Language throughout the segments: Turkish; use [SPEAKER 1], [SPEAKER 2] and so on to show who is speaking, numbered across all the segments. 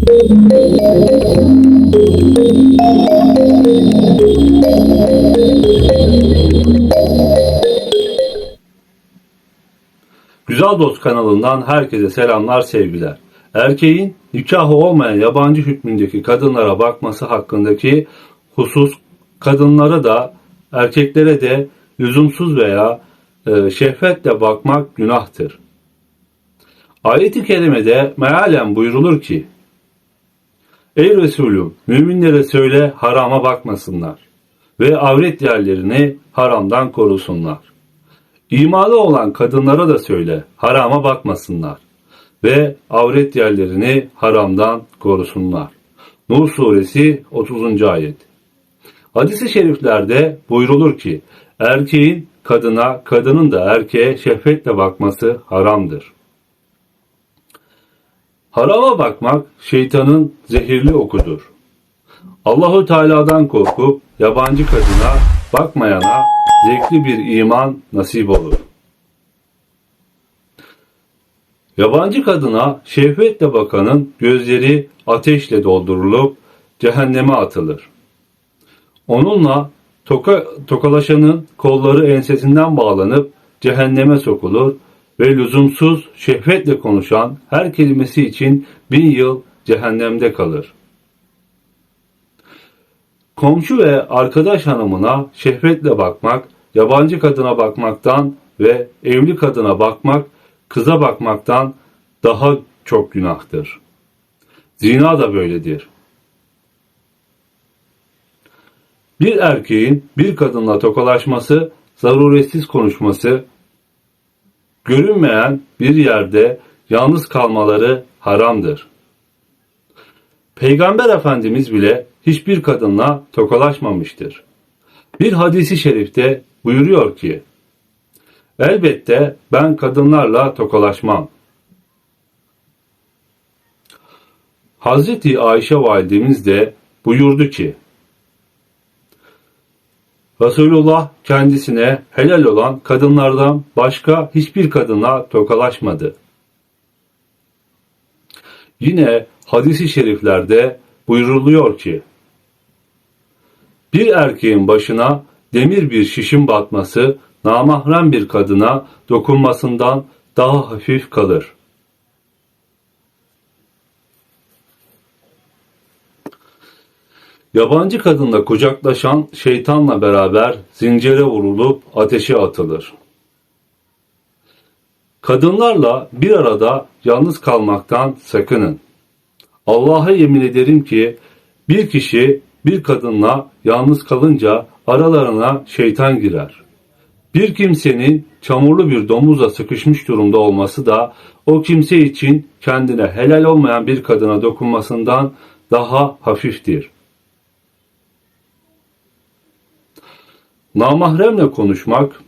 [SPEAKER 1] Güzel Dost kanalından herkese selamlar sevgiler. Erkeğin nikahı olmayan yabancı hükmündeki kadınlara bakması hakkındaki husus kadınlara da erkeklere de lüzumsuz veya e, şehvetle bakmak günahtır. Ayet-i kerimede mealen buyrulur ki Ey Resulüm müminlere söyle harama bakmasınlar ve avret yerlerini haramdan korusunlar. İmalı olan kadınlara da söyle harama bakmasınlar ve avret yerlerini haramdan korusunlar. Nur suresi 30. ayet. Hadis-i şeriflerde buyrulur ki erkeğin kadına, kadının da erkeğe şehvetle bakması haramdır. Harama bakmak şeytanın zehirli okudur. Allahu Teala'dan korkup yabancı kadına bakmayana zevkli bir iman nasip olur. Yabancı kadına şehvetle bakanın gözleri ateşle doldurulup cehenneme atılır. Onunla toka, tokalaşanın kolları ensesinden bağlanıp cehenneme sokulur ve lüzumsuz şehvetle konuşan her kelimesi için bin yıl cehennemde kalır. Komşu ve arkadaş hanımına şehvetle bakmak, yabancı kadına bakmaktan ve evli kadına bakmak, kıza bakmaktan daha çok günahtır. Zina da böyledir. Bir erkeğin bir kadınla tokalaşması, zaruretsiz konuşması, görünmeyen bir yerde yalnız kalmaları haramdır. Peygamber Efendimiz bile hiçbir kadınla tokalaşmamıştır. Bir hadisi şerifte buyuruyor ki, Elbette ben kadınlarla tokalaşmam. Hazreti Ayşe validemiz de buyurdu ki, Resulullah kendisine helal olan kadınlardan başka hiçbir kadınla tokalaşmadı. Yine hadisi şeriflerde buyruluyor ki, bir erkeğin başına demir bir şişin batması namahrem bir kadına dokunmasından daha hafif kalır. Yabancı kadınla kucaklaşan şeytanla beraber zincire vurulup ateşe atılır. Kadınlarla bir arada yalnız kalmaktan sakının. Allah'a yemin ederim ki bir kişi bir kadınla yalnız kalınca aralarına şeytan girer. Bir kimsenin çamurlu bir domuzla sıkışmış durumda olması da o kimse için kendine helal olmayan bir kadına dokunmasından daha hafiftir. Namahremle konuşmak,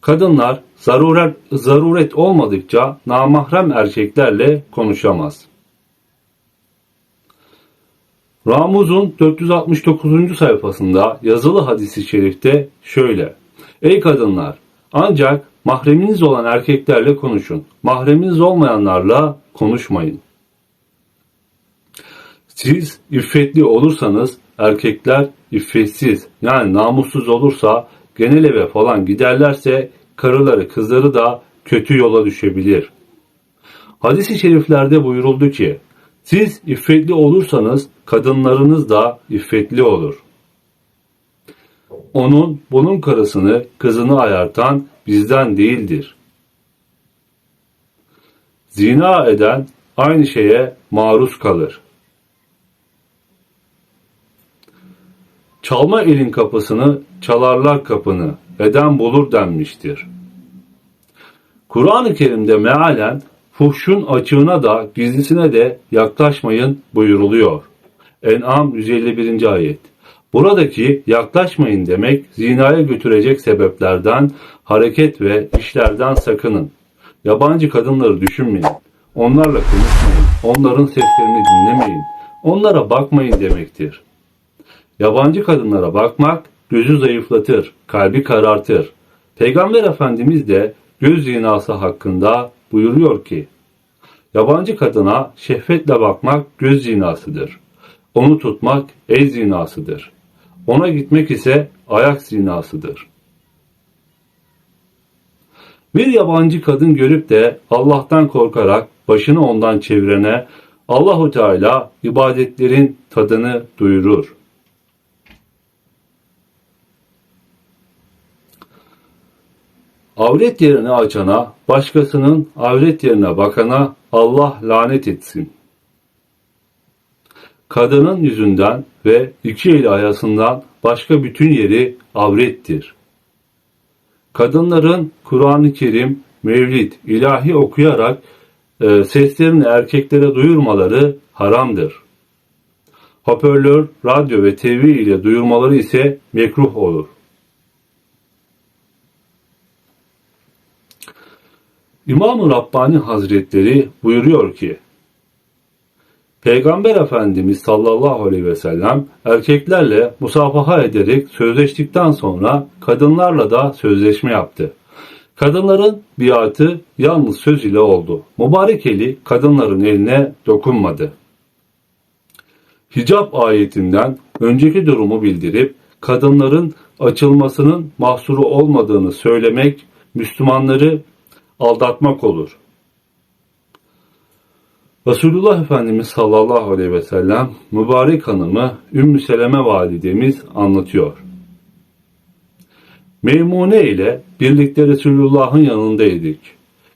[SPEAKER 1] kadınlar zaruret, zaruret olmadıkça namahrem erkeklerle konuşamaz. Ramuz'un 469. sayfasında yazılı hadisi şerifte şöyle. Ey kadınlar! Ancak mahreminiz olan erkeklerle konuşun. Mahreminiz olmayanlarla konuşmayın. Siz iffetli olursanız erkekler iffetsiz yani namussuz olursa genel eve falan giderlerse karıları kızları da kötü yola düşebilir. Hadis-i şeriflerde buyuruldu ki siz iffetli olursanız kadınlarınız da iffetli olur. Onun bunun karısını kızını ayartan bizden değildir. Zina eden aynı şeye maruz kalır. Çalma elin kapısını, çalarlar kapını, eden bulur denmiştir. Kur'an-ı Kerim'de mealen fuhşun açığına da gizlisine de yaklaşmayın buyuruluyor. En'am 151. ayet. Buradaki yaklaşmayın demek zinaya götürecek sebeplerden, hareket ve işlerden sakının. Yabancı kadınları düşünmeyin. Onlarla konuşmayın. Onların seslerini dinlemeyin. Onlara bakmayın demektir. Yabancı kadınlara bakmak gözü zayıflatır, kalbi karartır. Peygamber Efendimiz de göz zinası hakkında buyuruyor ki, Yabancı kadına şehvetle bakmak göz zinasıdır. Onu tutmak el zinasıdır. Ona gitmek ise ayak zinasıdır. Bir yabancı kadın görüp de Allah'tan korkarak başını ondan çevirene Allahu Teala ibadetlerin tadını duyurur. Avret yerini açana, başkasının avret yerine bakana Allah lanet etsin. Kadının yüzünden ve iki eli ayasından başka bütün yeri avrettir. Kadınların Kur'an-ı Kerim, Mevlid, ilahi okuyarak e, seslerini erkeklere duyurmaları haramdır. Hoparlör, radyo ve TV ile duyurmaları ise mekruh olur. İmam-ı Rabbani Hazretleri buyuruyor ki, Peygamber Efendimiz sallallahu aleyhi ve sellem erkeklerle musafaha ederek sözleştikten sonra kadınlarla da sözleşme yaptı. Kadınların biatı yalnız söz ile oldu. Mübarek eli kadınların eline dokunmadı. Hicap ayetinden önceki durumu bildirip kadınların açılmasının mahsuru olmadığını söylemek Müslümanları aldatmak olur. Resulullah Efendimiz sallallahu aleyhi ve sellem mübarek hanımı Ümmü Seleme validemiz anlatıyor. Meymune ile birlikte Resulullah'ın yanındaydık.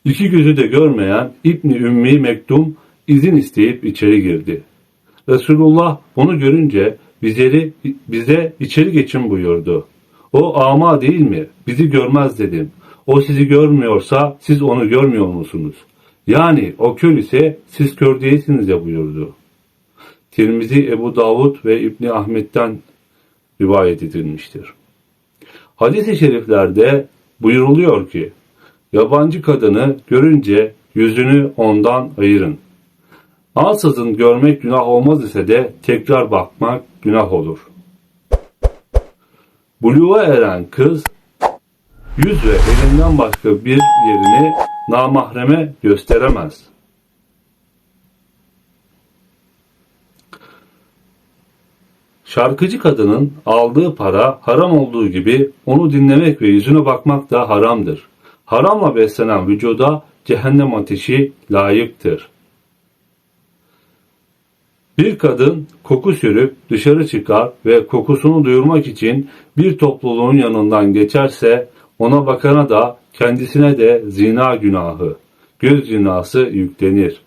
[SPEAKER 1] İki gözü de görmeyen İbni Ümmi Mektum izin isteyip içeri girdi. Resulullah bunu görünce bizleri, bize içeri geçin buyurdu. O ama değil mi? Bizi görmez dedim. O sizi görmüyorsa siz onu görmüyor musunuz? Yani o kör ise siz kör değilsiniz ya buyurdu. Tirmizi Ebu Davud ve İbni Ahmet'ten rivayet edilmiştir. Hadis-i şeriflerde buyuruluyor ki, yabancı kadını görünce yüzünü ondan ayırın. Ansızın görmek günah olmaz ise de tekrar bakmak günah olur. Buluğa eren kız yüz ve elinden başka bir yerini namahreme gösteremez. Şarkıcı kadının aldığı para haram olduğu gibi onu dinlemek ve yüzüne bakmak da haramdır. Haramla beslenen vücuda cehennem ateşi layıktır. Bir kadın koku sürüp dışarı çıkar ve kokusunu duyurmak için bir topluluğun yanından geçerse ona bakana da kendisine de zina günahı, göz zinası yüklenir.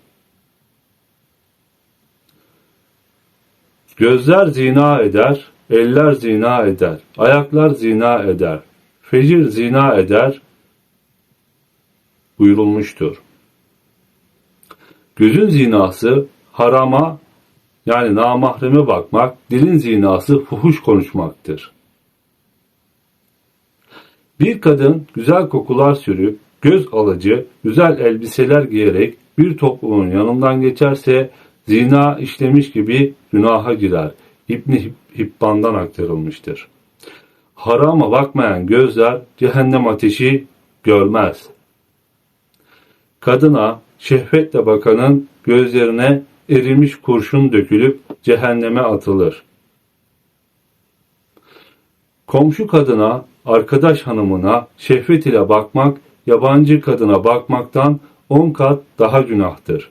[SPEAKER 1] Gözler zina eder, eller zina eder, ayaklar zina eder, fecir zina eder buyurulmuştur. Gözün zinası harama yani namahreme bakmak, dilin zinası fuhuş konuşmaktır. Bir kadın güzel kokular sürüp, göz alıcı, güzel elbiseler giyerek bir toplumun yanından geçerse zina işlemiş gibi günaha girer. İbni Hibban'dan aktarılmıştır. Harama bakmayan gözler cehennem ateşi görmez. Kadına şehvetle bakanın gözlerine erimiş kurşun dökülüp cehenneme atılır. Komşu kadına, arkadaş hanımına şehvet ile bakmak, yabancı kadına bakmaktan on kat daha günahtır.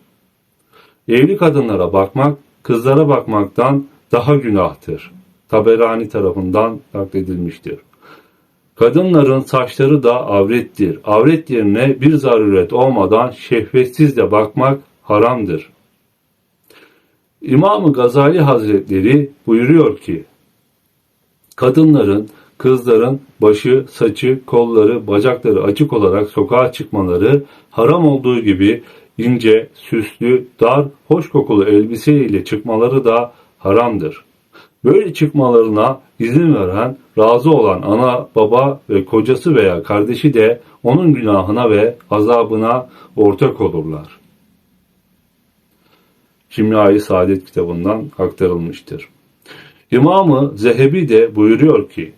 [SPEAKER 1] Evli kadınlara bakmak, kızlara bakmaktan daha günahtır. Taberani tarafından nakledilmiştir. Kadınların saçları da avrettir. Avret yerine bir zaruret olmadan şehvetsiz de bakmak haramdır. İmam-ı Gazali Hazretleri buyuruyor ki, kadınların, kızların başı, saçı, kolları, bacakları açık olarak sokağa çıkmaları haram olduğu gibi ince, süslü, dar, hoş kokulu elbise ile çıkmaları da haramdır. Böyle çıkmalarına izin veren, razı olan ana, baba ve kocası veya kardeşi de onun günahına ve azabına ortak olurlar. Kimyayı Saadet kitabından aktarılmıştır. İmamı Zehebi de buyuruyor ki,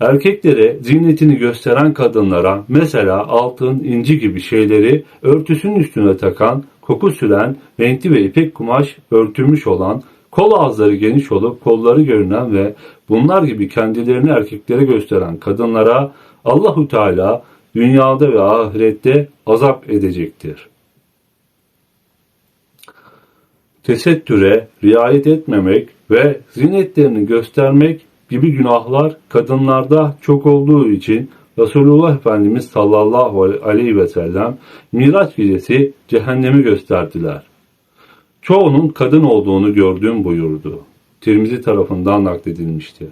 [SPEAKER 1] erkeklere ziynetini gösteren kadınlara mesela altın, inci gibi şeyleri örtüsünün üstüne takan, koku süren, renkli ve ipek kumaş örtülmüş olan, kol ağızları geniş olup kolları görünen ve bunlar gibi kendilerini erkeklere gösteren kadınlara Allahu Teala dünyada ve ahirette azap edecektir. Tesettüre riayet etmemek ve zinetlerini göstermek gibi günahlar kadınlarda çok olduğu için Resulullah Efendimiz sallallahu aleyhi ve sellem Miraç gecesi cehennemi gösterdiler. Çoğunun kadın olduğunu gördüm buyurdu. Tirmizi tarafından nakledilmişti.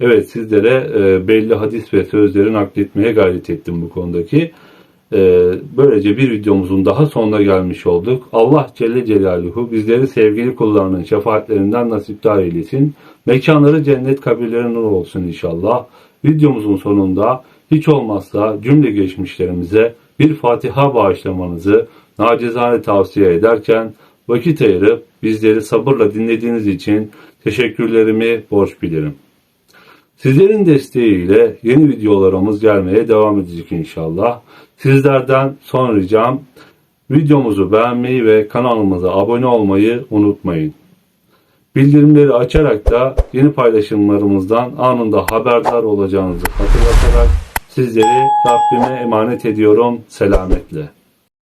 [SPEAKER 1] Evet sizlere e, belli hadis ve sözleri nakletmeye gayret ettim bu konudaki. E, böylece bir videomuzun daha sonuna gelmiş olduk. Allah Celle Celaluhu bizleri sevgili kullarının şefaatlerinden nasipdar eylesin. Mekanları cennet kabirleri olsun inşallah. Videomuzun sonunda hiç olmazsa cümle geçmişlerimize bir Fatiha bağışlamanızı nacizane tavsiye ederken vakit ayırıp bizleri sabırla dinlediğiniz için teşekkürlerimi borç bilirim. Sizlerin desteğiyle yeni videolarımız gelmeye devam edecek inşallah. Sizlerden son ricam videomuzu beğenmeyi ve kanalımıza abone olmayı unutmayın. Bildirimleri açarak da yeni paylaşımlarımızdan anında haberdar olacağınızı hatırlatarak sizleri Rabbime emanet ediyorum selametle.